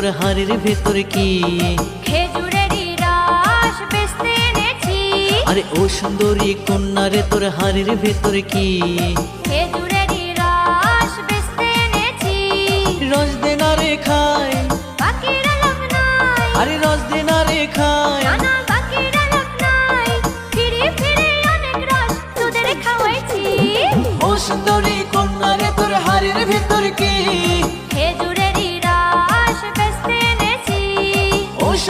তোর হাড়ের ভেতর কি? খেজুরেরই রস বেচতে এনেছি। আরে ও সুন্দরী কন্যা রে তোর হাড়ের ভেতর কি? খেজুরেরই রস বেচতে এনেছি। রস দে না রে খায়। বাকিরা লোক নাই। আরে রস দে না রে খায়। নানা বাকিরা লোক নাই। ফিরে ফিরে অনেক রস তোদের খাওয়াইছি। ও সুন্দরী কন্যা রে তোর হাড়ের ভেতর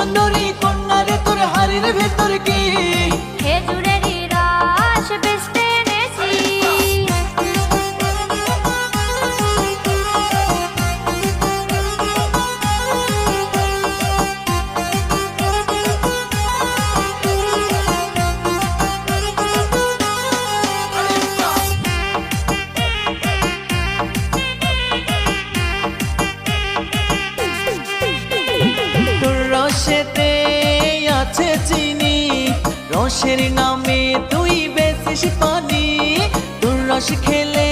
সুন্দরী কন্যা রে তোর হারির ভেতর কি? রসের নামে তুই বেশিস পানি তোর রস খেলে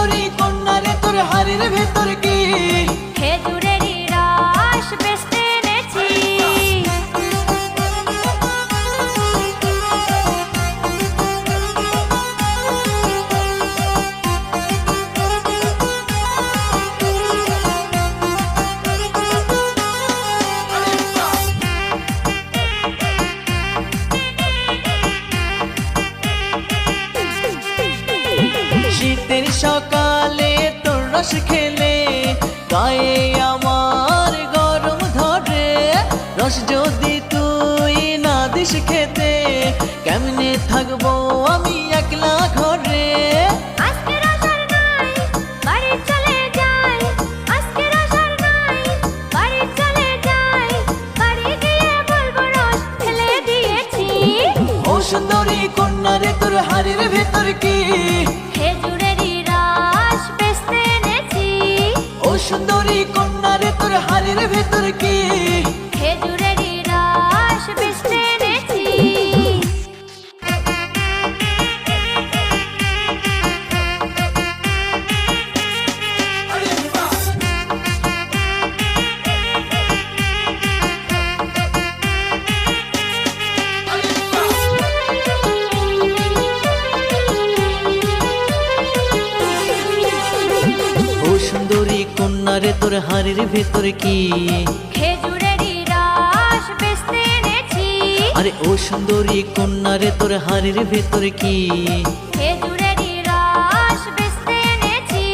সুন্দরী কন্যা রে তোর হাড়ের ভেতর কি? খেজুরের রাস বেচতে রস খেলে গায়ে আমার গরম ধরে। রস যদি তুই না দিস খেতে কেমনে থাকব আমি একলা ঘরে? সুন্দরী কন্যা রে তোর হাড়ের ভেতর কি? কন্যা রে তোর হাড়ের ভেতর কি? কন্যা রে তোর হাড়ের ভেতর কি? খেজুরেরই রস বেচতে এনেছি। আরে ও সুন্দরী কন্যা রে তোর হাড়ের ভেতর কি? খেজুরেরই রস বেচতে এনেছি।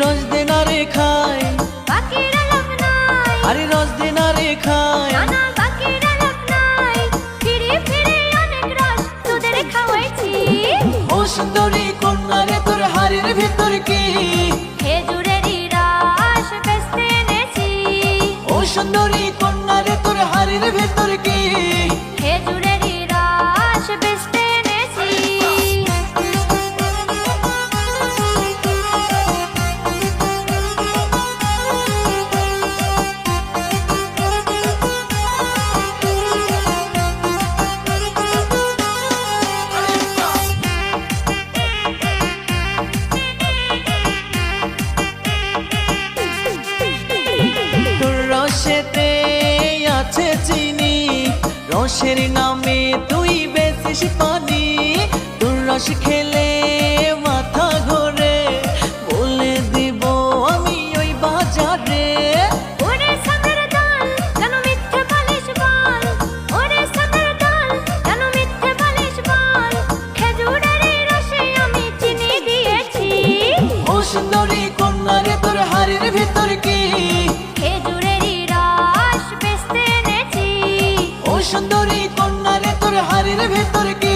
রস দে রে খায় বাকিরা লোক নাই। আরে রস দে না রে খায় নানা বাকিরা লোক নাই। ফিরে ফিরে অনেক রস তোদের খাওয়াইছি। ও সুন্দরী কন্যা রে তোর হাড়ের ভেতর কি? রসের নামে তুই বেশিস পানি। তোর রস খেলে সুন্দরী কন্যা রে তোর হাড়ের ভেতর কি?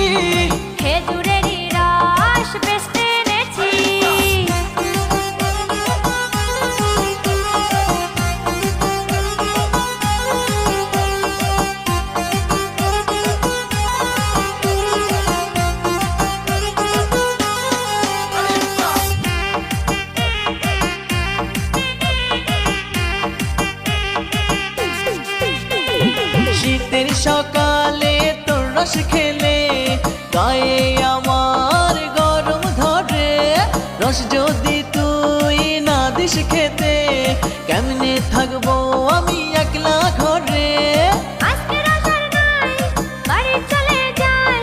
শীতের সকালে তোর রস খেলে গায়ে আমার গরম ধরে। রস যদি তুই না দিস খেতে কেমনে থাকব আমি একলা ঘরে? আজকে রসার নাই বাড়ি চলে যাই।